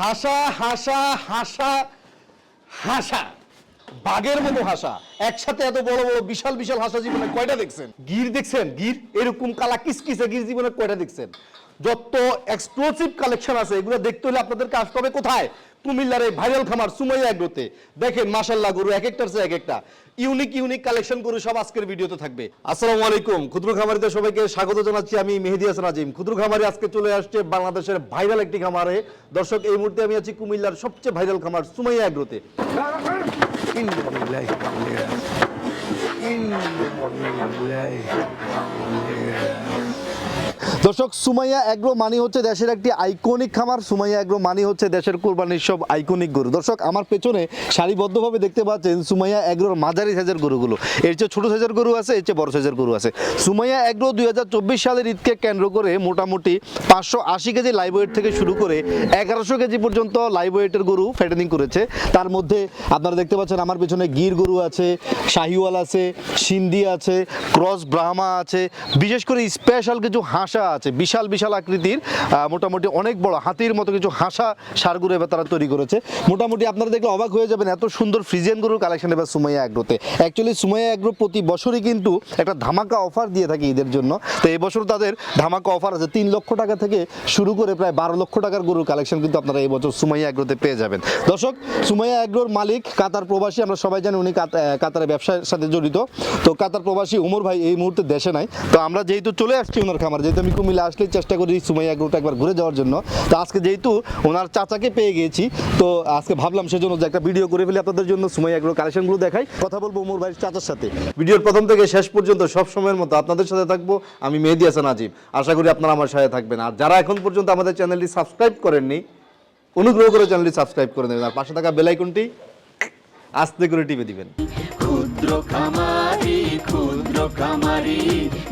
হাসা হাসা হাসা হাসা। বাঘের মতো হাসা। একসাথে এত বড় বড় বিশাল বিশাল হাসা জীবনে কয়টা দেখছেন? গির দেখছেন? গির এরকম কালা কিসকিসে গির জীবনে কয়টা দেখছেন? যত এক্সক্লুসিভ কালেকশন আছে, এগুলো দেখতে হলে আপনাদেরকে আসতে হবে কোথায়? কুমিল্লার এই ভাইরাল খামার সুমাইয়া এগ্রোতে। দেখেন মাশাল্লাহ গরু এক একটার চেয়ে এক একটা। ইউনিক ইউনিক কালেকশন গরু সব আজকের ভিডিওতে থাকবে। আসসালামু আলাইকুম। ক্ষুদ্র খামারিতে সবাইকে স্বাগত জানাচ্ছি আমি মেহেদি হাসান আজিম। ক্ষুদ্র খামারি আজকে চলে আসছে বাংলাদেশের ভাইরাল একটি খামারে। দর্শক, এই মুহূর্তে আমি আছি কুমিল্লার সবচেয়ে ভাইরাল খামার সুমাইয়া এগ্রোতে। দর্শক, সুমাইয়া এগ্রো মানি হচ্ছে দেশের একটি আইকনিক খামার। সুমাইয়া এগ্রো মানি হচ্ছে দেশের কোরবানির সব আইকনিক গরু। দর্শক, আমার পেছনে সারিবদ্ধভাবে দেখতে পাচ্ছেন সুমাইয়া এগ্রোর মাঝারি সাইজের গরুগুলো। এর চেয়ে ছোট সাইজের গরু আছে, এর চেয়ে বড় সাইজের গরু আছে। সুমাইয়া এগ্রো দুই হাজার চব্বিশ সালের ঈদকে কেন্দ্র করে মোটামুটি পাঁচশো আশি কেজি লাইভ ওয়েট থেকে শুরু করে এগারোশো কেজি পর্যন্ত লাইভ ওয়েটের গরু ফ্যাটেনিং করেছে। তার মধ্যে আপনারা দেখতে পাচ্ছেন আমার পেছনে গির গরু আছে, শাহিওয়াল আছে, সিন্ধি আছে, ক্রস ব্রাহ্মা আছে। বিশেষ করে স্পেশাল কিছু হাঁসা আছে, বিশাল বিশাল আকৃতির মোটামুটি অনেক বড় হাতির মতো কিছু হাঁসা সারগুলো এবার তারা তৈরি করেছে। মোটামুটি আপনারা দেখলে অবাক হয়ে যাবেন এত সুন্দর ফ্রিজিয়ান গরুর কালেকশন এবার সুমাইয়া অ্যাগ্রোতে। অ্যাকচুয়ালি সুমাইয়া অ্যাগ্রো প্রতি বছরই কিন্তু একটা ধামাকা অফার দিয়ে থাকে ঈদের জন্য। তো এই বছর তাদের ধামাকা অফার আছে, তিন লক্ষ টাকা থেকে শুরু করে প্রায় বারো লক্ষ টাকার গরুর কালেকশন কিন্তু আপনারা এই বছর সুমাইয়া অ্যাগ্রোতে পেয়ে যাবেন। দর্শক, সুমাইয়া অ্যাগ্রোর মালিক কাতার প্রবাসী, আমরা সবাই জানি উনি কাতারের ব্যবসার সাথে জড়িত। তো কাতার প্রবাসী উমর ভাই এই মুহূর্তে দেশে নাই। তো আমরা যেহেতু চলে আসছি ওনার খামার, যেহেতু আমি কুমিল্লা আসলেই চেষ্টা করি সুমাইয়া অ্যাগ্রোটা একবার ঘুরে যাওয়ার জন্য। তো আজকে যেহেতু ওনার চাচাকে পেয়ে গিয়েছি তো আজকে ভাবলাম সেজন্য যে একটা ভিডিও করে ফেলি আপনাদের জন্য সুমাইয়া অ্যাগ্রো কালেকশনগুলো দেখাই। কথা বলব উমর ভাইয়ের চাচার সাথে। ভিডিওর প্রথম থেকে শেষ পর্যন্ত সব সময়ের মতো আপনাদের সাথে থাকব। আমি মেহেদি হাসান আজিব আশা করি আপনারা আমার সাথে থাকবেন। আর যারা এখন পর্যন্ত আমাদের চ্যানেলটি সাবস্ক্রাইব করেননি অনুগ্রহ করে চ্যানেলটি সাবস্ক্রাইব করে দেবেন আর পাশে থাকা বেল আইকনটি আস্তে করে টিপে দিবেন। ক্ষুদ্র খামারি। খামারি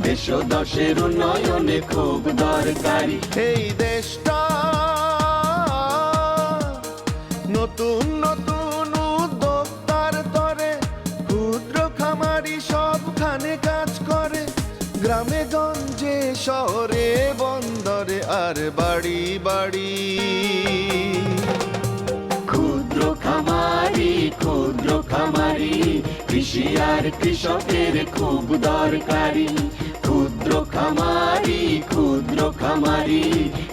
দেশ দশের উন্নয়নে খুব দরকারি। এই দেশটা নতুন নতুন উদ্যোক্তার তরে, ক্ষুদ্র খামারি সবখানে কাজ করে। গ্রামে, গঞ্জে, শহরে, বন্দরে আর বাড়ি বাড়ি। খামারি, ক্ষুদ্র খামারি, কৃষি আর কৃষকের খুব দরকারি। ক্ষুদ্র খামারি ক্ষুদ্র খামারি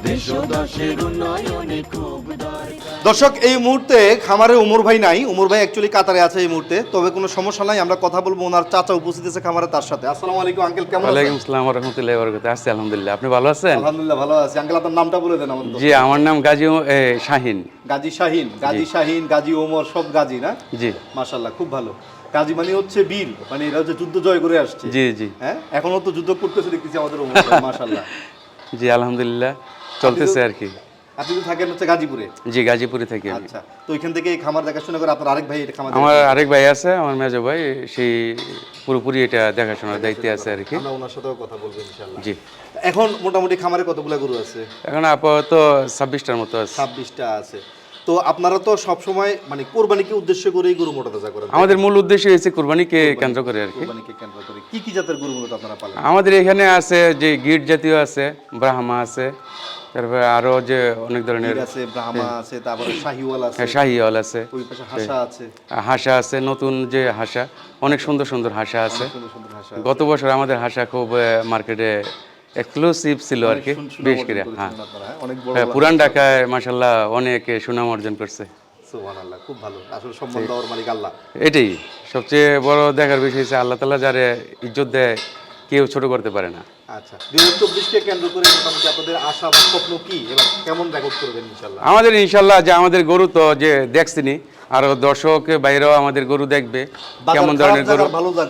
দেশ দশের উন্নয়নে খুব দরকারি। দর্শক এই মুহূর্তে খামারে উমর ভাই নাই। উমর ভাই অ্যাকচুয়ালি কাতারে আছে এই মুহূর্তে। তবে কোনো সমস্যা নাই আমরা কথা বলব ওনার চাচা উপস্থিত আছে খামারে তার সাথে। আসসালামু আলাইকুম আঙ্কেল কেমন আছেন? ওয়ালাইকুম আসসালাম রহমতুল্লাহ বরকত আছি আলহামদুলিল্লাহ। আপনি ভালো আছেন? আলহামদুলিল্লাহ ভালো আছি। আঙ্কেল আপনার নামটা বলে দেন আমাদের জি আমার নাম গাজী শাহিন। গাজী শাহিন গাজী শাহিন গাজী ওমর সব গাজী না? জি। মাশাল্লাহ খুব ভালো। গাজী মানে হচ্ছে বীর মানে এরা হচ্ছে যুদ্ধ জয় করে আসছে। জি জি। হ্যাঁ? এখনও তো যুদ্ধ করতেছে দেখতেছি আমাদের ওমর মাশাল্লাহ জি আলহামদুলিল্লাহ। চলতেছে আর কি। আপনি তো থাকেন হচ্ছে গাজীপুরে? জি গাজীপুরে থাকি আমি। আচ্ছা তো ওইখান থেকে খামার দেখাশোনা করে আপনার আরেক ভাই এটা খামার আমার আরেক ভাই আছে আমার মেজো ভাই সেই পুরোপুরি এটা দেখাশোনার দায়িত্বে আছে আর কি আমরা ওনার সাথেও কথা বলব ইনশাআল্লাহ। জি। এখন মোটামুটি খামারে কতগুলা গরু আছে? এখন আপাতত ছাব্বিশটার মতো আছে। ছাব্বিশটা আছে। তো আপনারা তো সব সময় মানে কোরবানিকে উদ্দেশ্য করেই গরু মোটা তাজা করেন আমাদের মূল উদ্দেশ্য হচ্ছে কোরবানিকে কেন্দ্র করে আর কি কোরবানিকে কেন্দ্র করে। কি কি জাতের গরু মূলত আপনারা পালেন আমাদের এখানে আছে যে গিট জাতীয় আছে ব্রাহ্মা আছে তারপরে আরও যে অনেক ধরনের আছে ব্রাহ্মা আছে তারপরে শাহিওয়াল আছে। হ্যাঁ, শাহিওয়াল আছে। ওই পাশে হাসা আছে। হাঁসা আছে নতুন যে হাঁসা অনেক সুন্দর সুন্দর হাঁসা আছে। গত বছর আমাদের হাঁসা খুব মার্কেটে এক্সক্লুসিভ ছিল আর কি করে হ্যাঁ। হ্যাঁ? হ্যাঁ, পুরান ঢাকায় মাসাল্লাহ অনেক সুনাম অর্জন করছে। খুব ভালো। আসলে সম্মান দেওয়ার মালিক আল্লাহ। এটাই সবচেয়ে বড় দেখার বিষয় হচ্ছে আল্লাহ তালা যারে ইজ্জত দেয় কেউ ছোট করতে পারে না। আচ্ছা দুই হাজার চব্বিশকে কেন্দ্র করে মোটামুটি আপনাদের আশা বা স্বপ্ন কি? এবার কেমন রেকর্ড করবেন ইনশাল্লাহ আমাদের ইনশাল্লাহ যে আমাদের গরু তো যে দেখছিনি আর দর্শক বাইরেও আমাদের গরু দেখবে কেমন ধরনের গরু। ভালো যাক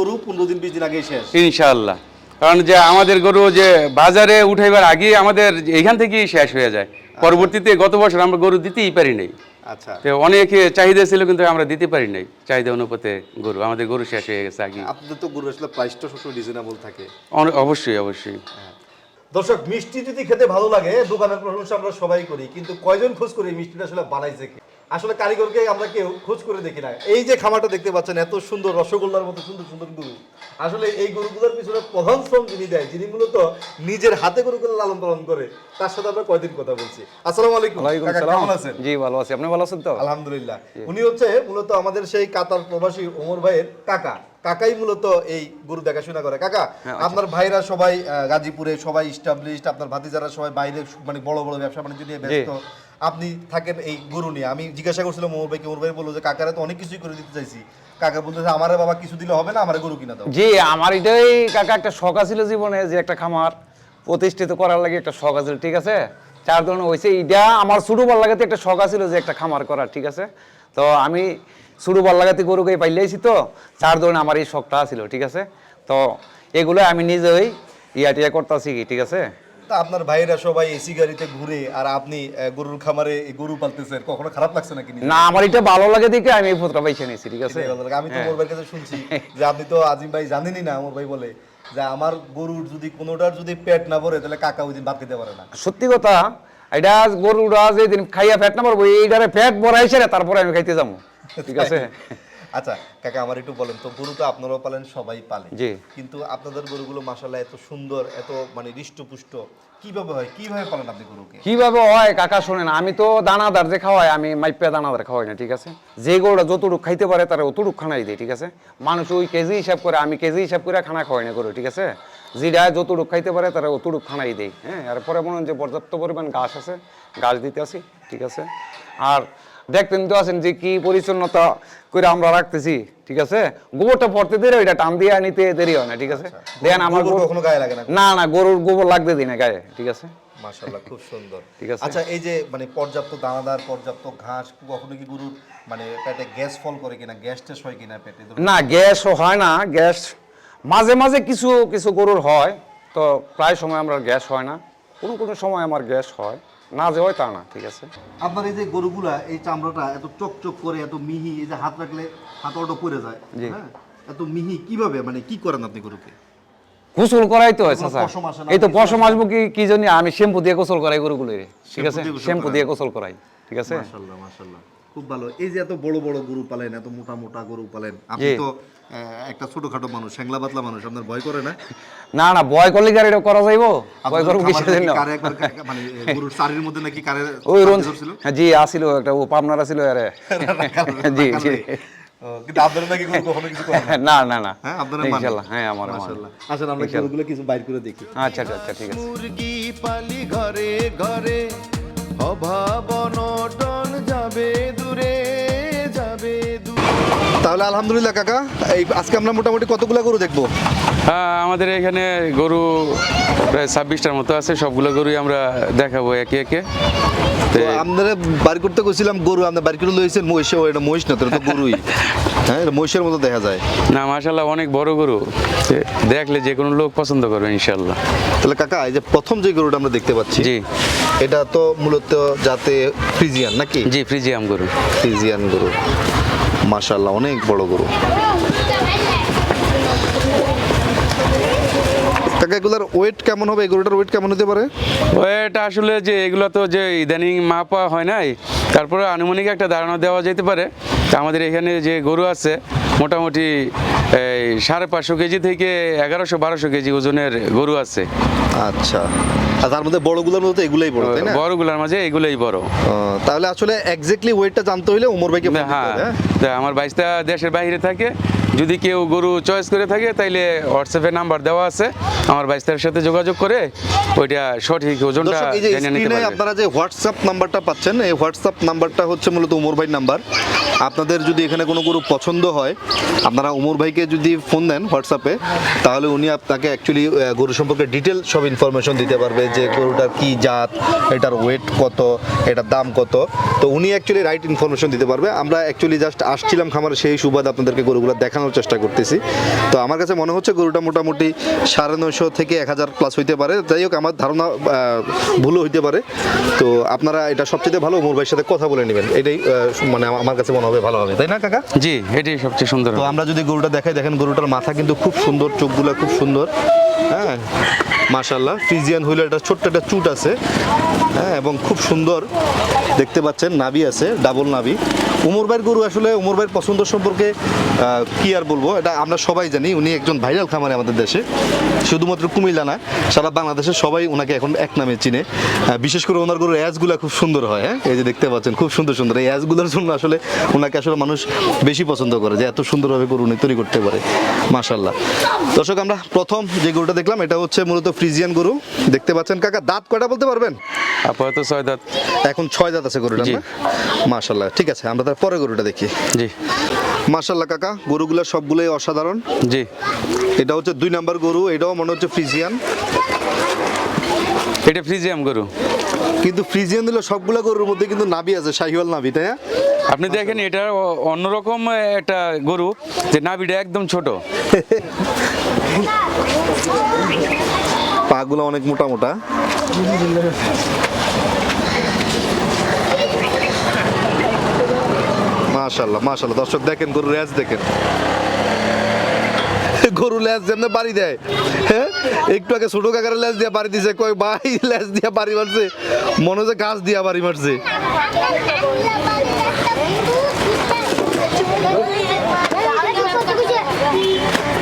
গরু পনেরো দিন বিশ দিন আগেই শেষ। ইনশাআল্লাহ। কারণ যে আমাদের গরু যে বাজারে উঠাইবার আগে আমাদের এখান থেকেই শেষ হয়ে যায়। পরবর্তীতে গত বছর আমরা গরু দিতেই পারি নাই। আচ্ছা। তো অনেকে চাহিদা ছিল কিন্তু আমরা দিতে পারি নাই। চাহিদা অনুপাতে গরু আমাদের গরু শেষ হয়ে গেছে আগে। আপনাদের তো গরু আসলে প্রাইসটা সবসময় রিজনেবল থাকে। অনেক অবশ্যই অবশ্যই। দর্শক মিষ্টি যদি খেতে ভালো লাগে দোকানের প্রশংসা আমরা সবাই করি কিন্তু কয়জন খোঁজ করি মিষ্টিটা আসলে বানাইছে কে? আসলে কারিগরকে আমরা কেউ খোঁজ করে দেখি না। এই যে খামারটা দেখতে পাচ্ছেন এত সুন্দর রসগোল্লার মতো সুন্দর সুন্দর গরু। আসলে এই গরুগুলোর পিছনে প্রধান শ্রম যিনি দেয় যিনি মূলত নিজের হাতে গরুগুলো লালন পালন করে তার সাথে আমরা কয়দিন কথা বলছি। আসসালামু আলাইকুম। কেমন আছেন? জি ভালো আছি। আপনি ভালো আছেন তো? আলহামদুলিল্লাহ। উনি হচ্ছে মূলত আমাদের সেই কাতার প্রবাসী ওমর ভাইয়ের কাকা। কাকাই মূলত এই গরু দেখাশোনা করে। কাকা হ্যাঁ, আপনার ভাইরা সবাই গাজীপুরে সবাই স্টাবলিশড আপনার ভাতিজারা সবাই বাইরে মানে বড় বড় ব্যবসা বাণিজ্য নিয়ে ব্যস্ত। আপনি থাকেন এই গরু নিয়ে। আমি জিজ্ঞাসা করছিলাম ওমর ভাইকে ওমর ভাই বলল যে কাকারা তো অনেক কিছুই করে দিতে চাইছি। কাকা বলতেছে আমারে বাবা কিছু দিলে হবে না আমার গরু কিনা দাও। জি আমার এটাই কাকা একটা শখ ছিল জীবনে যে একটা খামার প্রতিষ্ঠিত করার লাগে একটা শখ আছিল ঠিক আছে? চার ধরনের হয়েছে এটা আমার ছোটো বল লাগাতে একটা শখ আছিল যে একটা খামার করার ঠিক আছে? তো আমি ছোটো বল লাগাতে গরুকে পাইলেছি তো চার ধরনের আমার এই শখটা ছিল ঠিক আছে? তো এগুলো আমি নিজেই ইয়া টিয়া করতেছি কি ঠিক আছে? তা আপনার ভাইরা সবাই এসি গাড়িতে ঘুরে আর আপনি গরুর খামারে গরু পালতেছেন কখনো খারাপ লাগছে নাকি? না আমার এটা ভালো লাগে দেখে আমি এই ফোতটা পাইছে নিয়েছি ঠিক আছে। আমি তো ওমর ভাইয়ের কাছে শুনছি যে আপনি তো আজিম ভাই জানেনই না ওমর ভাই বলে যে আমার গরুর যদি কোনোটার যদি পেট না ভরে তাহলে কাকা ওই দিন ভাত খেতে পারে না। সত্যি কথা এটা গরুরা যেদিন খাইয়া ফ্যাট না পারব এইটারে ফ্যাট বড়াইছে না তারপরে আমি খাইতে যাব। ঠিক আছে? আচ্ছা কাকা আমার একটু বলেন তো গরু তো আপনারাও পালেন সবাই পালে। কিন্তু আপনাদের গরুগুলো মাসাল্লাহ এত সুন্দর এত মানে হৃষ্টপুষ্ট কীভাবে হয়? কীভাবে পালেন আপনি গরুকে? কীভাবে হয় কাকা শোনেন আমি তো দানাদার যে খাওয়াই আমি মাইপে দানাদার খাওয়াই না ঠিক আছে? যে গরুটা যতটুক খাইতে পারে তারা অতটুক খানাই দেয় ঠিক আছে? মানুষ ওই কেজি হিসাব করে আমি কেজি হিসাব করে খানা খাওয়াই না গরু ঠিক আছে? যেটা যতটুক খাইতে পারে তারা অতটুক খানাই দেয়। হ্যাঁ আর পরে মনে যে পর্যাপ্ত পরিমাণ ঘাস আছে ঘাস দিতে আসি ঠিক আছে? আর দেখতেন তো আছেন যে কি পরিচ্ছন্নতা করে আমরা রাখতেছি ঠিক আছে? গোবরটা পড়তে দেরি ওইটা টান দিয়ে নিতে দেরি হয় না ঠিক আছে? দেন আমার গোবর গরু- কখনো গায়ে লাগে না? না না গরুর গোবর লাগতে দিই না গায়ে ঠিক আছে? মাশাল্লাহ খুব সুন্দর। ঠিক আছে। আচ্ছা এই যে মানে পর্যাপ্ত দানাদার পর্যাপ্ত ঘাস কখনো কি গরুর মানে পেটে গ্যাস ফল করে কিনা গ্যাস টেস হয় কিনা পেটে? না গ্যাসও হয় না গ্যাস মাঝে মাঝে কিছু কিছু গরুর হয় তো প্রায় সময় আমরা গ্যাস হয় না। কোনো কোনো সময় আমার গ্যাস হয়। না যে হয় তা না ঠিক আছে? আপনার এই যে গরুগুলা এই চামড়াটা এত চকচক করে এত মিহি এই যে হাত রাখলে হাত অটো পড়ে যায় জি। হ্যাঁ? এত মিহি কীভাবে মানে কি করেন আপনি গরুকে? গোসল করাই তো হয় চাচা। এই তো পশম আসব কি কি জন্য? আমি শ্যাম্পু দিয়ে গোসল করাই গরুগুলো ঠিক আছে? শ্যাম্পু দিয়ে গোসল করাই ঠিক আছে? মাশাল্লাহ মাশাল্লাহ। খুব ভালো। এই যে এত বড় বড় গরু পালেন এত মোটা মোটা গরু পালেন আপনি তো একটা ছোটখাটো মানুষ শ্যাংলা পাতলা মানুষ আপনার ভয় করে না? না না বয় করলে আর করা যাইবো? ভয় করব কিসের জন্য? কারে একবার মানে গরুর চারির মধ্যে নাকি কারে ওই রন ছিল হ্যাঁ, জি আসিল একটা ও পাবনার আসিল আরে। জি জি। কিন্তু আপনারা নাকি কখনো কিছু করেন না? না না না। হ্যাঁ আপনারা মানেন? হ্যাঁ আমার আমার। মাশাআল্লাহ। আসলে আমরা গরুগুলো কিছু বাইর করে দেখি। আচ্ছা আচ্ছা আচ্ছা ঠিক আছে। মুরগি পালি ঘরে ঘরে অভাব তাহলে আলহামদুলিল্লাহ কাকা এই আজকে আমরা মোটামুটি কতগুলো গরু দেখব? আমাদের এখানে গরু প্রায় ছাব্বিশটার মতো আছে সবগুলো গরুই আমরা দেখাবো একে একে। আপনারা বাড়ি করতে গেছিলাম গরু আপনার বাড়ি করে লইছেন মহিষে এটা মহিষ না তো গরুই। হ্যাঁ এটা মহিষের মতো দেখা যায়। না মাশাল্লাহ অনেক বড় গরু। দেখলে যে কোনো লোক পছন্দ করবে ইনশাল্লাহ তাহলে কাকা এই যে প্রথম যে গরুটা আমরা দেখতে পাচ্ছি জি। এটা তো মূলত যাতে ফ্রিজিয়ান নাকি? জি ফ্রিজিয়াম গরু। ফ্রিজিয়ান গরু। মাশাল্লাহ অনেক বড় গরু। কাকা এগুলার ওয়েট কেমন হবে? এই গরুটার ওয়েট কেমন হতে পারে? ওয়েট আসলে যে এগুলো তো যে ইদানিং মাপা হয় নাই, তারপরে আনুমানিক একটা ধারণা দেওয়া যেতে পারে। আমাদের এখানে যে গরু আছে মোটামুটি এই সাড়ে পাঁচশো কেজি থেকে এগারোশো বারোশো কেজি ওজনের গরু আছে। আচ্ছা। আর তার মধ্যে বড়গুলোর মধ্যে এগুলাই বড় তাই না? বড়গুলোর মাঝে এগুলোই বড়। তাহলে আসলে এক্স্যাক্টলি ওয়েটটা জানতে হইলে ওমর ভাইকে ফোন হ্যাঁ। হ্যাঁ? আমার বাইশটা দেশের বাইরে থাকে। যদি কেউ গরু চয়েস করে থাকে তাইলে হোয়াটসঅ্যাপে নাম্বার দেওয়া আছে। আমার বাইশটার সাথে যোগাযোগ করে ওইটা সঠিক ওজনটা জেনে নিতে স্ক্রিনে পারবে। আপনারা যে হোয়াটসঅ্যাপ নাম্বারটা পাচ্ছেন এই হোয়াটসঅ্যাপ নাম্বারটা হচ্ছে মূলত উমর ভাই নাম্বার আপনাদের যদি এখানে কোনো গরু পছন্দ হয় আপনারা উমর ভাইকে যদি ফোন দেন হোয়াটসঅ্যাপে তাহলে উনি আপনাকে অ্যাকচুয়ালি গরু সম্পর্কে ডিটেল সব ইনফরমেশন দিতে পারবে যে গরুটার কি জাত, এটার ওয়েট কত, এটার দাম কত। তো উনি অ্যাকচুয়ালি রাইট ইনফরমেশন দিতে পারবে। আমরা অ্যাকচুয়ালি জাস্ট আসছিলাম খামারে, সেই সুবাদ আপনাদেরকে গরুগুলো দেখানোর চেষ্টা করতেছি। তো আমার কাছে মনে হচ্ছে গরুটা মোটামুটি সাড়ে নয়শো থেকে এক হাজার প্লাস হইতে পারে। যাই হোক, আমার ধারণা ভুলও হইতে পারে। তো আপনারা এটা সবচেয়ে ভালো, উমর ভাইয়ের সাথে কথা বলে নেবেন। এটাই মানে আমার কাছে মনে হবে ভালো হবে। তাই না, কাকা? জি, এটাই সবচেয়ে তো আমরা যদি গরুটা দেখাই দেখেন গরুটার মাথা কিন্তু খুব সুন্দর চোখগুলো খুব সুন্দর। হ্যাঁ? মাশাল্লাহ ফ্রিজিয়ান হুইলের একটা ছোট্ট একটা চুট আছে। হ্যাঁ এবং খুব সুন্দর, দেখতে পাচ্ছেন, নাভি আছে, ডাবল নাবি উমর ভাইয়ের গরু আসলে, উমর ভাইয়ের পছন্দ সম্পর্কে কি আর বলব? এটা আমরা সবাই জানি, উনি একজন ভাইরাল খামারে আমাদের দেশে। শুধুমাত্র কুমিল্লা না, সারা বাংলাদেশে সবাই ওনাকে এখন এক নামে চিনে। বিশেষ করে ওনার গরুর অ্যাজগুলো খুব সুন্দর হয় হ্যাঁ? এই যে দেখতে পাচ্ছেন, খুব সুন্দর সুন্দর। এই অ্যাজগুলোর জন্য আসলে ওনাকে আসলে মানুষ বেশি পছন্দ করে, যে এত সুন্দরভাবে গরু উনি তৈরি করতে পারে। মাশাল্লাহ দর্শক, আমরা প্রথম যে গরুটা দেখলাম, এটা হচ্ছে মূলত ফ্রিজিয়ান গরু। দেখতে পাচ্ছেন কাকা দাঁত কয়টা বলতে পারবেন? আপাতত ছয় দাঁত। এখন ছয় দাঁত আছে গরুটা। না? মাশাল্লাহ ঠিক আছে আমরা তার পরে গরুটা দেখি। জি। মাশাল্লাহ কাকা গরুগুলো সবগুলোই অসাধারণ। জি। এটা হচ্ছে দুই নাম্বার গরু এটাও মনে হচ্ছে ফ্রিজিয়ান। এটা ফ্রিজিয়াম গরু। কিন্তু ফ্রিজিয়ান দিলে সবগুলো গরুর মধ্যে কিন্তু নাবি আছে শাহিওয়াল নাবি তাই না? আপনি দেখেন এটা অন্যরকম একটা গরু যে নাভিটা একদম ছোট। পাগুলো অনেক মোটা মোটা। মাশাল্লাহ মাশাল্লাহ দর্শক দেখেন গরু রেজ দেখেন। গরু লেজ যেমন বাড়ি দেয় হ্যাঁ? একটু আগে ছোট কাকার লেজ দিয়ে বাড়ি দিছে কয় ভাই লেজ দিয়ে বাড়ি মারছে। মনে হচ্ছে গাছ দিয়ে বাড়ি মারছে।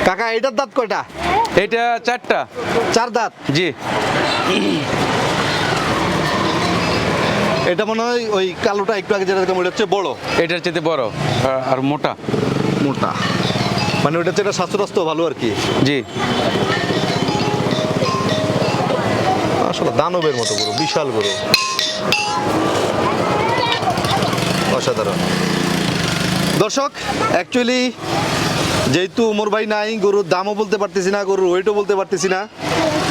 কাকা এটার দাঁত কয়টা? এটা চারটা। চার দাঁত? জি। এটা মনে হয় ওই কালোটা একটু আগে যেটা দেখলাম ওটা হচ্ছে বড়। এটার চেয়ে বড় আর- মোটা। মোটা। মানে ওটা হচ্ছে এটা স্বাস্থ্য ভালো আর কি। জি। আসলে দানবের মতো গরু বিশাল গরু। অসাধারণ। দর্শক অ্যাকচুয়ালি যেহেতু উমর ভাই নাই গরুর দামও বলতে পারতেছি না গরুর ওয়েটও বলতে পারতেছি না।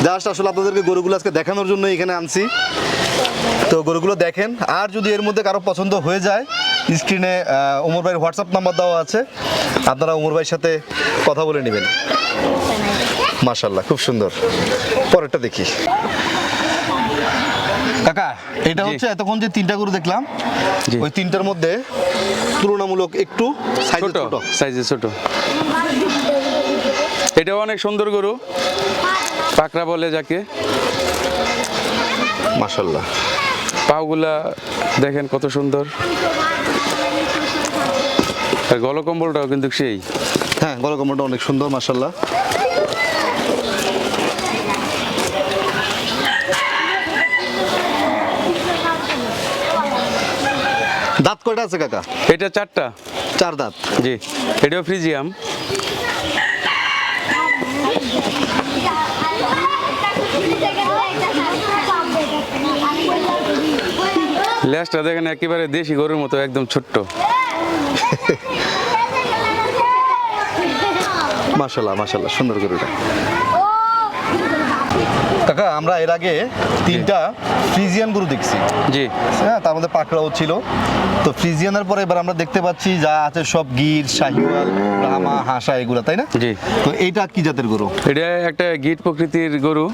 জাস্ট আসলে আপনাদেরকে গরুগুলো আজকে দেখানোর জন্য এখানে আনছি। তো গরুগুলো দেখেন আর যদি এর মধ্যে কারও পছন্দ হয়ে যায় স্ক্রিনে উমর ভাইয়ের হোয়াটসঅ্যাপ নাম্বার দেওয়া আছে আপনারা উমর ভাইয়ের সাথে কথা বলে নেবেন। মাশাল্লাহ খুব সুন্দর। পরেরটা দেখি। কাকা এটা হচ্ছে এতক্ষণ যে তিনটা গরু দেখলাম। ওই তিনটার মধ্যে তুলনামূলক একটু সাইজে ছোট সাইজে ছোট। এটা অনেক সুন্দর গরু। পাকড়া বলে যাকে। মাশাল্লাহ পাগুলা দেখেন কত সুন্দর। আর গলকম্বলটাও কিন্তু সেই। হ্যাঁ গলকম্বলটা অনেক সুন্দর মাশাল্লাহ দাঁত কয়টা আছে কাকা? এটা চারটা। চার দাঁত। জি এটাও ফ্রিজিয়াম। ল্যাসটা দেখেন একেবারে দেশি গরুর মতো একদম ছোট্ট। মাসাল্লাহ মাসাল্লাহ সুন্দর গরুটা। কাকা আমরা এর আগে তিনটা ফ্রিজিয়ান গরু দেখছি। জি। হ্যাঁ তার মধ্যে পাকড়াও ছিল। তো ফ্রিজিয়ানের পরে এবার আমরা দেখতে পাচ্ছি যা আছে সব গির শাহিওয়াল রামা হাসা এগুলা তাই না? জি। তো এইটা কি জাতের গরু? এটা একটা গিট প্রকৃতির গরু।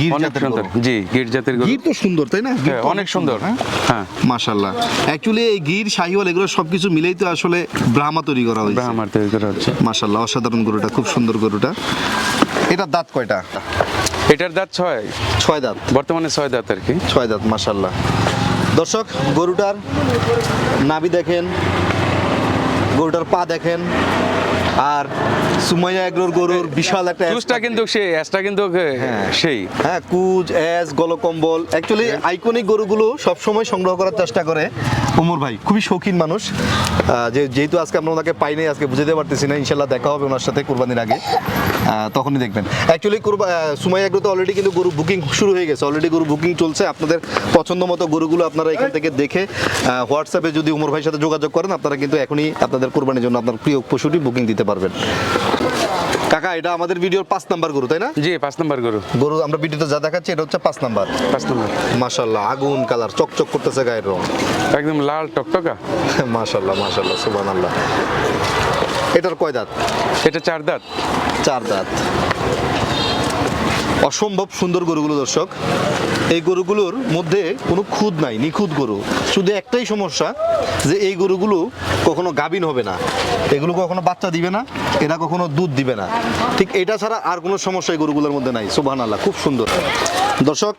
গির জাতের সুন্দর। গরু। জি গিট জাতের গরু। গির তো সুন্দর তাই না? গির হ্যাঁ, অনেক সুন্দর। হ্যাঁ? হ্যাঁ। মাশাল্লাহ অ্যাকচুয়ালি এই গির শাহিওয়াল এগুলো সবকিছু মিলেই তো আসলে ব্রাহ্মা তৈরি করা হয়েছে। আমার তৈরি করা হচ্ছে। মাশাল্লাহ অসাধারণ গরুটা খুব সুন্দর গরুটা। এটার দাঁত কয়টা? এটার দাঁত ছয়। ছয় দাঁত। বর্তমানে ছয় দাঁত আর কি। ছয় দাঁত মাশাল্লাহ দর্শক গরুটার নাভি দেখেন গরুটার পা দেখেন আর সুমাইয়া এগ্রোর গরুর বিশাল একটা চুজটা কিন্তু সেই অ্যাসটা কিন্তু হ্যাঁ। সেই। হ্যাঁ কুজ এস গলকম্বল। অ্যাকচুয়ালি আইকনিক গরুগুলো সবসময় সংগ্রহ করার চেষ্টা করে উমর ভাই। খুবই শৌখিন মানুষ। যে যেহেতু আজকে আমরা ওনাকে পাই নাই আজকে বুঝতে পারতেছি না ইনশাল্লাহ দেখা হবে ওনার সাথে কোরবানির আগে। তখনই দেখবেন। অ্যাকচুয়ালি কোরবা সুমাই এগ্রোতে অলরেডি কিন্তু গরু বুকিং শুরু হয়ে গেছে। অলরেডি গরু বুকিং চলছে। আপনাদের পছন্দ মতো গরুগুলো আপনারা এখান থেকে দেখে হোয়াটসঅ্যাপে যদি উমর ভাইয়ের সাথে যোগাযোগ করেন আপনারা কিন্তু এখনই আপনাদের কোরবানির জন্য আপনার প্রিয় পশুটি বুকিং দিতে পারবেন। কাকা এটা আমাদের ভিডিওর পাঁচ নাম্বার গরু তাই না? জি পাঁচ নাম্বার গরু। গরু আমরা ভিডিওতে যা দেখাচ্ছি এটা হচ্ছে পাঁচ নাম্বার। পাঁচ নাম্বার। মাশাল্লাহ আগুন কালার চকচক করতেছে গায়ের রং। একদম লাল টকটকা। মাশাল্লাহ মাশাল্লাহ সুবহানাল্লাহ। এটার কয় দাঁত? এটা চার দাঁত। চার দাঁত। অসম্ভব সুন্দর গরুগুলো, দর্শক। এই গরুগুলোর মধ্যে কোনো খুদ নাই, নিখুঁত গরু। শুধু একটাই সমস্যা যে এই গরুগুলো কখনো গাভিন হবে না। এগুলো কখনো বাচ্চা দিবে না, এরা কখনো দুধ দিবে না। ঠিক এটা ছাড়া আর কোনো সমস্যা এই গরুগুলোর মধ্যে নাই। সুবহান আল্লাহ খুব সুন্দর। দর্শক,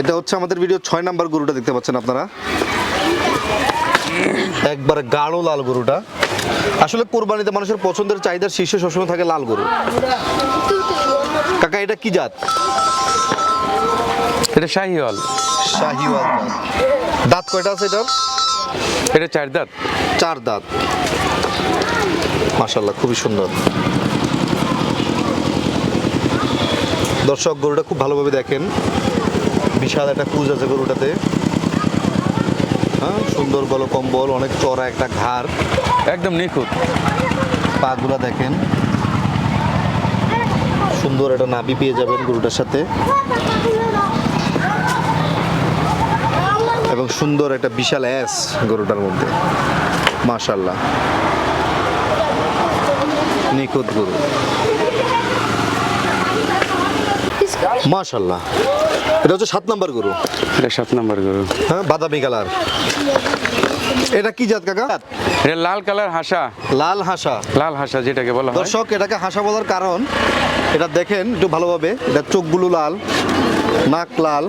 এটা হচ্ছে আমাদের ভিডিও ছয় নাম্বার গরুটা দেখতে পাচ্ছেন আপনারা। একবারে গাঢ় লাল গরুটা। আসলে কোরবানিতে মানুষের পছন্দের চাহিদার শীর্ষে সবসময় থাকে লাল গরু। কাকা এটা কি জাত? এটা শাহিওয়াল। শাহিওয়াল দাঁত কয়টা আছে এটার? এটা চার দাঁত। চার দাঁত। মাশাল্লাহ খুবই সুন্দর। দর্শক গরুটা খুব ভালোভাবে দেখেন। বিশাল একটা কুজ আছে গরুটাতে। হ্যাঁ সুন্দর গল কম্বল অনেক চড়া একটা ঘাড়। একদম নিখুঁত। পাগুলা দেখেন। সুন্দর একটা নাভি পেয়ে যাবেন গরুটার সাথে। এবং সুন্দর একটা বিশাল অ্যাস গরুটার মধ্যে। মাশাল্লাহ নিখুঁত গরু। মাশাল্লাহ এটা হচ্ছে সাত নাম্বার গরু। এটা সাত নম্বর গরু। হ্যাঁ বাদামি কালার। এটা কি জাত কাকা? এটা লাল কালার হাসা। লাল হাসা। লাল হাসা যেটাকে বলা হয়। দর্শক এটাকে হাসা বলার কারণ এটা দেখেন একটু ভালোভাবে। এটা চোখগুলো লাল নাক লাল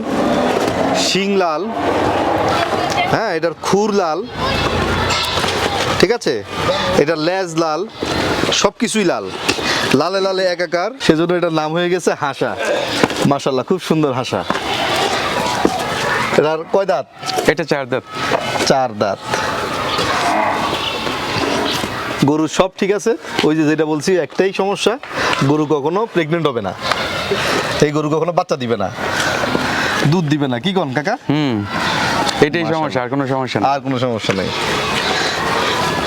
শিং লাল হ্যাঁ এটার খুর লাল ঠিক আছে? এটার লেজ লাল সব কিছুই লাল। লালে লালে একাকার। সেজন্য এটার নাম হয়ে গেছে হাসা। মাশাল্লাহ খুব সুন্দর হাসা। এটার কয় দাঁত? এটা চার দাঁত। চার দাঁত। গরু সব ঠিক আছে? ওই যে যেটা বলছি একটাই সমস্যা গরু কখনো প্রেগনেন্ট হবে না। এই গরু কখনো বাচ্চা দিবে না। দুধ দিবে না কি কন কাকা? হুম এটাই সমস্যা আর কোনো সমস্যা না আর কোনো সমস্যা নেই।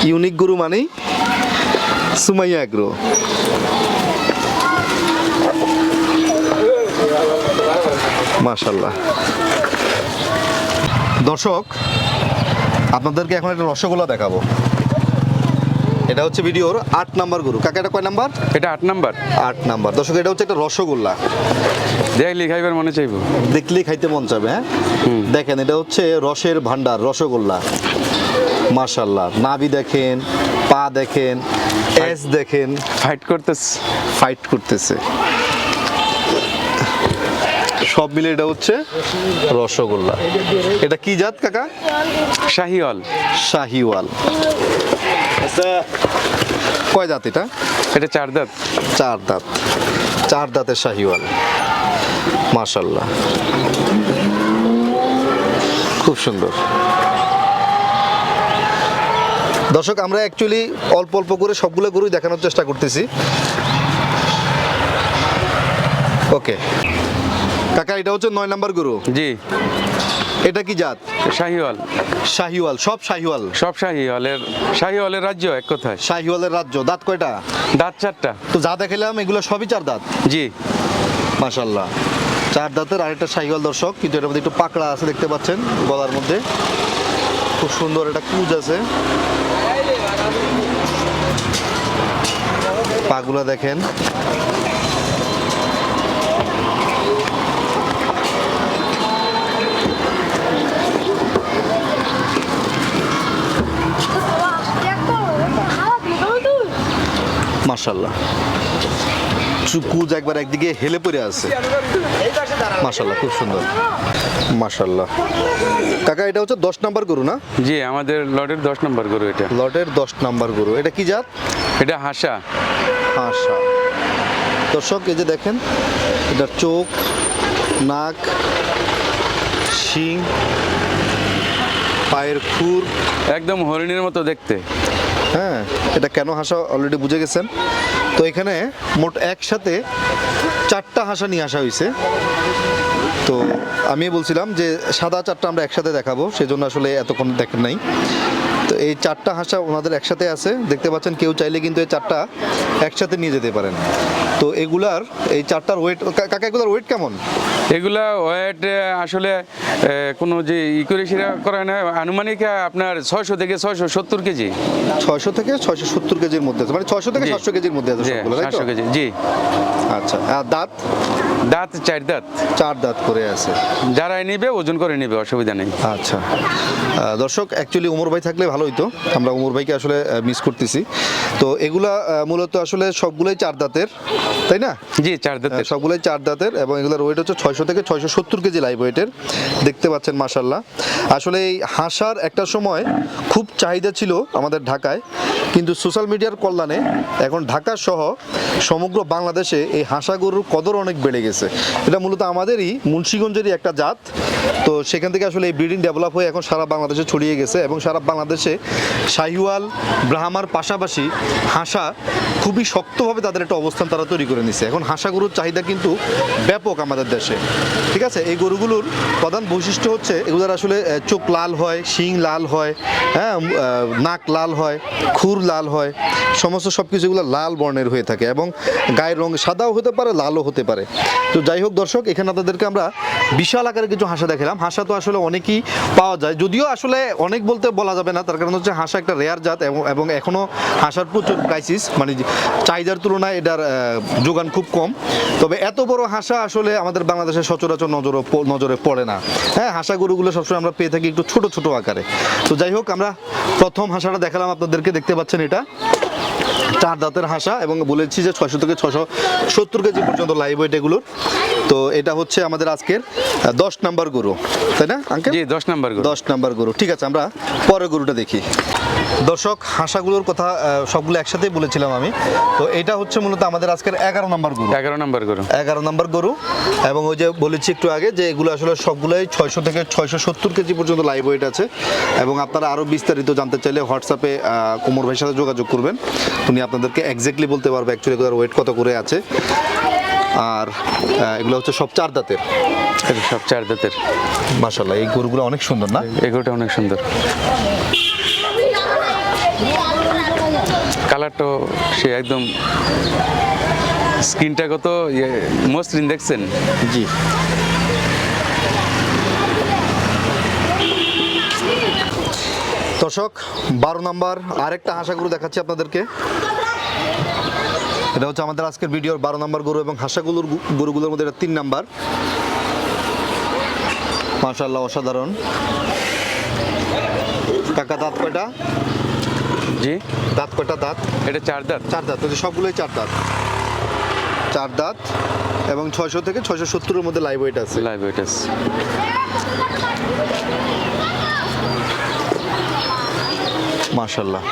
ইউনিক গরু মানেই সুমাইয়া এগ্রো। মাশাল্লাহ দর্শক আপনাদেরকে এখন একটা রসগোল্লা দেখাবো। এটা হচ্ছে ভিডিওর আট নাম্বার গরু। কাকা এটা কয় নাম্বার? এটা আট নাম্বার। আট নাম্বার। দর্শক এটা হচ্ছে একটা রসগোল্লা। দেখলি খাইবার মনে চাইব। দেখলেই খাইতে মন চাবে হ্যাঁ? দেখেন এটা হচ্ছে রসের ভান্ডার রসগোল্লা। মাশাল্লাহ নাভি দেখেন পা দেখেন এস দেখেন। ফাইট করতেছে। ফাইট করতেছে। সব মিলে এটা হচ্ছে রসগোল্লা। এটা কি জাত কাকা? শাহিওয়াল। শাহিওয়াল। কয় দাঁত এটা? এটা চার দাঁত চার দাঁত। চার দাঁতের শাহিওয়াল। মাশাল্লাহ খুব সুন্দর। দর্শক আমরা অ্যাকচুয়ালি অল্প অল্প করে সবগুলো গরুই দেখানোর চেষ্টা করতেছি। ওকে। কাকা এটা হচ্ছে নয় নাম্বার গরু। জি। এটা কি জাত? শাহিওয়াল। শাহিওয়াল সব শাহিওয়াল? সব শাহিওয়ালের শাহিওয়ালের রাজ্য এক কথায়। শাহিওয়ালের রাজ্য দাঁত কয়টা? দাঁত চারটা। তো যা দেখালাম এগুলো সবই চার দাঁত? জি। মাশাল্লাহ চার দাঁতের আরেকটা সাইকেল দর্শক কিন্তু এটার মধ্যে একটু পাকড়া আছে দেখতে পাচ্ছেন গলার মধ্যে। খুব সুন্দর একটা কুজ আছে। পাগুলা দেখেন। মাশাল্লাহ চু- কুজ একবার একদিকে হেলে পড়ে আছে। মাশাল্লাহ খুব সুন্দর। মাশাল্লাহ কাকা এটা হচ্ছে দশ নাম্বার গরু না? জি আমাদের লটের দশ নম্বর গরু এটা। লটের দশ নাম্বার গরু। এটা কি জাত? এটা হাসা। হাসা। দর্শক এই যে দেখেন এটার চোখ নাক শিং পায়ের খুর। একদম হরিণের মতো দেখতে। হ্যাঁ এটা কেন হাসা অলরেডি বুঝে গেছেন? তো এখানে মোট একসাথে চারটা হাসা নিয়ে আসা হয়েছে। তো আমি বলছিলাম যে সাদা চারটা আমরা একসাথে দেখাবো, সেজন্য আসলে এতক্ষণ দেখেন নাই। তো এই চারটা হাঁসা ওনাদের একসাথে আছে। দেখতে পাচ্ছেন কেউ চাইলে কিন্তু এই চারটা একসাথে নিয়ে যেতে পারেন। তো এগুলার এই চারটার ওয়েট কাকা এগুলার ওয়েট কেমন? এগুলা ওয়েট আসলে কোনো যে ই করে সেটা করা না। আনুমানিক আপনার ছয়শো থেকে ছয়শো সত্তর কেজি। ছয়শো থেকে ছয়শো সত্তর কেজির মধ্যে আছে। মানে ছয়শো থেকে। সাতশো কেজির মধ্যে আছে সবগুলো তাই তো? কেজি জি। আচ্ছা আর দাঁত? দাঁত চার দাঁত? চার দাঁত করে আছে। যারাই নিবে ওজন করে নিবে অসুবিধা নেই। আচ্ছা। দর্শক অ্যাকচুয়ালি উমর ভাই থাকলে ভালো হইতো আমরা উমর ভাইকে আসলে মিস করতেছি। তো এগুলা মূলত আসলে সবগুলোই চার দাঁতের তাই না? জি চার দাঁতের। সবগুলোই চার দাঁতের এবং এগুলোর ওয়েট হচ্ছে ছয়শো থেকে ছয়শো সত্তর কেজি লাইভ ওয়েটের দেখতে পাচ্ছেন মাসাল্লাহ আসলে এই হাঁসার একটা সময় খুব চাহিদা ছিল আমাদের ঢাকায়। কিন্তু সোশ্যাল মিডিয়ার কল্যাণে এখন ঢাকা সহ সমগ্র বাংলাদেশে এই হাঁসা গরুর কদর অনেক বেড়ে গেছে। এটা মূলত আমাদেরই, মুন্সীগঞ্জেরই একটা জাত। তো সেখান থেকে আসলে এই ব্রিডিং ডেভেলপ হয়ে এখন সারা বাংলাদেশে ছড়িয়ে গেছে এবং সারা বাংলাদেশে শাহিওয়াল, ব্রাহ্মার পাশাপাশি হাঁসা খুবই শক্তভাবে তাদের একটা অবস্থান তারা তৈরি করে নিছে। এখন হাঁসা গরুর চাহিদা কিন্তু ব্যাপক আমাদের দেশে। ঠিক আছে? এই গরুগুলোর প্রধান বৈশিষ্ট্য হচ্ছে এগুলোর আসলে চোখ লাল হয়, শিং লাল হয় হ্যাঁ নাক লাল হয়, খুর লাল হয়, সমস্ত সব কিছু এগুলো লাল বর্ণের হয়ে থাকে এবং গায়ের রং সাদাও হতে পারে, লালও হতে পারে। তো যাই হোক দর্শক, এখানে আপনাদেরকে আমরা বিশাল আকারে কিছু হাঁসা দেখালাম। হাঁসা তো আসলে অনেকই পাওয়া যায়। যদিও আসলে অনেক বলতে বলা যাবে না, তার কারণ হচ্ছে হাঁসা একটা রেয়ার জাত এবং এখনও হাঁসার প্রচুর ক্রাইসিস মানে চাহিদার তুলনায় এটার যোগান খুব কম। তবে এত বড় হাঁসা আসলে আমাদের বাংলাদেশের সচরাচর নজরে নজরে পড়ে না। হ্যাঁ হাঁসা গরুগুলো সবসময় আমরা পেয়ে থাকি একটু ছোট ছোট আকারে। তো যাই হোক, আমরা প্রথম হাঁসাটা দেখালাম আপনাদেরকে, দেখতে পাচ্ছেন এটা। চার দাঁতের হাসা এবং বলেছি যে ছয়শো থেকে ছশো সত্তর কেজি পর্যন্ত লাইভ ওয়েট এগুলোর। তো এটা হচ্ছে আমাদের আজকের দশ নাম্বার গরু। তাই না আঙ্কেল? জি দশ নাম্বার গরু। দশ নাম্বার গরু। ঠিক আছে আমরা পরের গরুটা দেখি। দর্শক হাঁসাগুলোর কথা সবগুলো একসাথেই বলেছিলাম আমি। তো এটা হচ্ছে মূলত আমাদের আজকের এগারো নাম্বার গরু। এগারো নাম্বার গরু। এগারো নাম্বার গরু। এবং ওই যে বলেছি একটু আগে যে এগুলো আসলে সবগুলোই ছয়শো থেকে ছয়শো সত্তর কেজি পর্যন্ত লাইভ ওয়েট আছে। এবং আপনারা আরও বিস্তারিত জানতে চাইলে হোয়াটসঅ্যাপে কোমর ভাইয়ের সাথে যোগাযোগ করবেন। উনি আপনাদেরকে এক্স্যাক্টলি বলতে পারবে অ্যাকচুয়ালি ওয়েট কত করে আছে। আর এগুলো হচ্ছে সব চার দাঁতের। সব চার দাঁতের। মাসাল্লাহ এই গরুগুলো অনেক সুন্দর না? এই গরুটা অনেক সুন্দর। সে একদম স্ক্রিনটা কত ইয়ে, মসৃণ দেখছেন? জি। দর্শক বারো নাম্বার আরেকটা হাঁসা গরু দেখাচ্ছি আপনাদেরকে। এটা হচ্ছে আমাদের আজকের ভিডিওর বারো নাম্বার গরু এবং হাঁসাগুলোর গরুগুলোর মধ্যে তিন নাম্বার। মাশাল্লাহ অসাধারণ। কাকা দাঁত কয়টা? জি। দাঁত কয়টা দাঁত? এটা চার দাঁত। চার দাঁত সবগুলোই চার দাঁত। চার দাঁত এবং ছয়শো থেকে ছয়শো সত্তরের মধ্যে লাইভ ওয়েট আছে। লাইভ ওয়েট আছে। মাশাল্লাহ।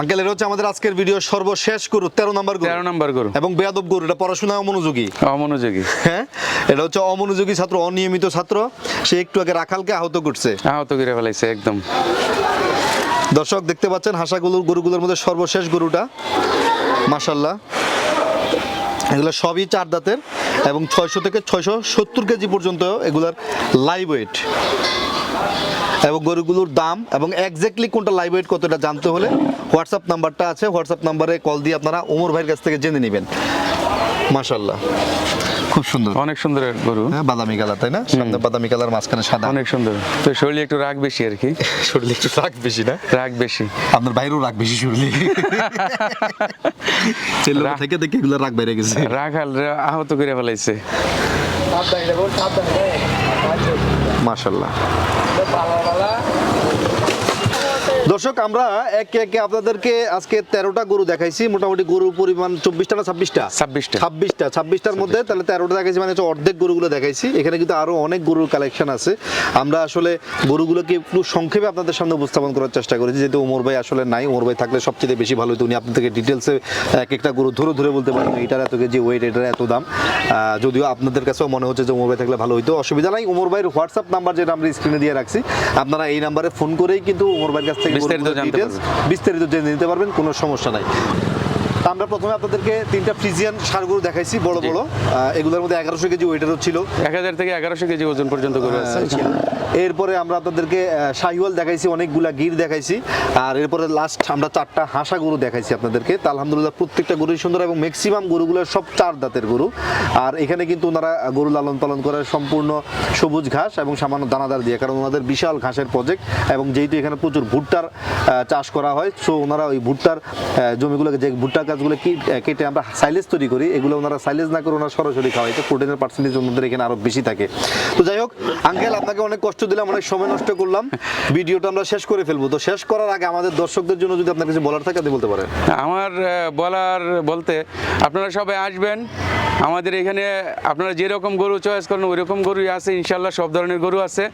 আঙ্কেল এটা হচ্ছে আমাদের আজকের ভিডিও সর্বশেষ গরু তেরো নাম্বার গরু। তেরো নাম্বার গরু। এবং বেয়াদব গরু এটা পড়াশোনায় অমনোযোগী। অমনোযোগী। হ্যাঁ? এটা হচ্ছে অমনোযোগী ছাত্র অনিয়মিত ছাত্র। সে একটু আগে রাখালকে আহত করছে। আহত করে ফেলাইছে একদম। দর্শক দেখতে পাচ্ছেন হাঁসাগুলোর গরুগুলোর মধ্যে সর্বশেষ গরুটা। মাশাল্লাহ এগুলো সবই চার দাঁতের এবং ছয়শো থেকে ছয়শো সত্তর কেজি পর্যন্ত এগুলার লাইভ ওয়েট এবং গরুগুলোর দাম এবং এক্স্যাক্টলি কোনটা লাইভ ওয়েট কতটা জানতে হলে হোয়াটসঅ্যাপ নাম্বারটা আছে হোয়াটসঅ্যাপ নাম্বারে কল দিয়ে আপনারা ওমর ভাইয়ের কাছ থেকে জেনে নেবেন। মাশাল্লাহ খুব সুন্দর। অনেক সুন্দর গরু। হ্যাঁ বাদামি কালার তাই না? সামনে বাদামি কালার মাঝখানে সাদা। অনেক সুন্দর। তো শরীরে একটু রাগ বেশি আর কি। শরীরে একটু রাগ বেশি না? রাগ বেশি। আপনার বাইরেও রাগ বেশি শরীরে। রাগ- থেকে দেখে এগুলো রাগ বেড়ে গেছে। রাগ হাল আহত করে ফেলাইছে। মাশাল্লাহ দর্শক আমরা একে একে আপনাদেরকে আজকে তেরোটা গরু দেখাইছি। মোটামুটি গরুর পরিমাণ চব্বিশটা না ছাব্বিশটা? ছাব্বিশটা। ছাব্বিশটা। ছাব্বিশটার মধ্যে তাহলে তেরোটা দেখাইছি মানে হচ্ছে অর্ধেক গরুগুলো দেখাইছি। এখানে কিন্তু আরও অনেক গরুর কালেকশন আছে। আমরা আসলে গরুগুলোকে একটু সংক্ষেপে আপনাদের সামনে উপস্থাপন করার চেষ্টা করেছি যেহেতু ওমর ভাই আসলে নাই। ওমর ভাই থাকলে সবচেয়ে বেশি ভালো হতো। উনি আপনার থেকে ডিটেলসে এক একটা গরু ধরে ধরে বলতে পারেন এটার এত কেজি ওয়েট এটার এত দাম। যদিও আপনাদের কাছেও মনে হচ্ছে যে ওমর ভাই থাকলে ভালো হতো অসুবিধা নাই। ওমর ভাইয়ের হোয়াটসঅ্যাপ নাম্বার যেটা আমরা স্ক্রিনে দিয়ে রাখছি আপনারা এই নাম্বারে ফোন করেই কিন্তু ওমর ভাইয়ের কাছ থেকে বিস্তারিত বিস্তারিত জেনে নিতে পারবেন কোনো সমস্যা নাই। তা আমরা প্রথমে আপনাদেরকে তিনটা ফ্রিজিয়ান সারগুলো দেখাইছি বড় বড়। এগুলোর মধ্যে এগারোশো কেজি ওয়েটারও ছিল। এক হাজার থেকে এগারোশো কেজি ওজন পর্যন্ত করে আছে। এরপরে আমরা আপনাদেরকে শাহিওয়াল দেখাইছি, অনেকগুলা গির দেখাইছি। আর এরপরে লাস্ট আমরা চারটা হাঁসা গরু দেখাইছি আপনাদেরকে। তা আলহামদুলিল্লাহ প্রত্যেকটা গরুই সুন্দর এবং ম্যাক্সিমাম গরুগুলো সব চার দাঁতের গরু। আর এখানে কিন্তু ওনারা গরু লালন পালন করে সম্পূর্ণ সবুজ ঘাস এবং সামান্য দানাদার দিয়ে, কারণ ওনাদের বিশাল ঘাসের প্রজেক্ট এবং যেহেতু এখানে প্রচুর ভুট্টার চাষ করা হয় সো ওনারা ওই ভুট্টার জমিগুলোকে যে ভুট্টা গাছগুলো কেটে আমরা সাইলেজ তৈরি করি, এগুলো ওনারা সাইলেজ না করে ওনারা সরাসরি খাওয়াইতে প্রোটিনের পার্সেন্টেজ ওনাদের এখানে আরও বেশি থাকে। তো যাই হোক আঙ্কেল আপনাকে অনেক কষ্ট দিলাম অনেক সময় নষ্ট করলাম। ভিডিওটা আমরা শেষ করে ফেলব। তো শেষ করার আগে আমাদের দর্শকদের জন্য যদি আপনার কিছু বলার থাকে আপনি বলতে পারেন। আমার বলার বলতে আপনারা সবাই আসবেন। আমাদের এখানে আপনারা যেরকম গরু চয়েস করেন ওই রকম গরুই আছে ইনশাল্লাহ সব ধরনের গরু আছে।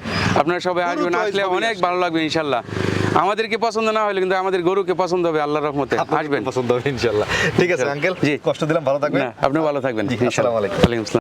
আপনারা সবাই আসবেন আসলে অনেক ভালো লাগবে ইনশাল্লাহ। আমাদেরকে পছন্দ না হলে কিন্তু আমাদের গরুকে পছন্দ হবে আল্লাহ রহমতে। আসবেন। পছন্দ হবে ইনশাল্লাহ। ঠিক আছে আঙ্কেল জি। কষ্ট দিলাম ভালো থাকবেন। আপনি ভালো থাকবেন আসসালামু আলাইকুম।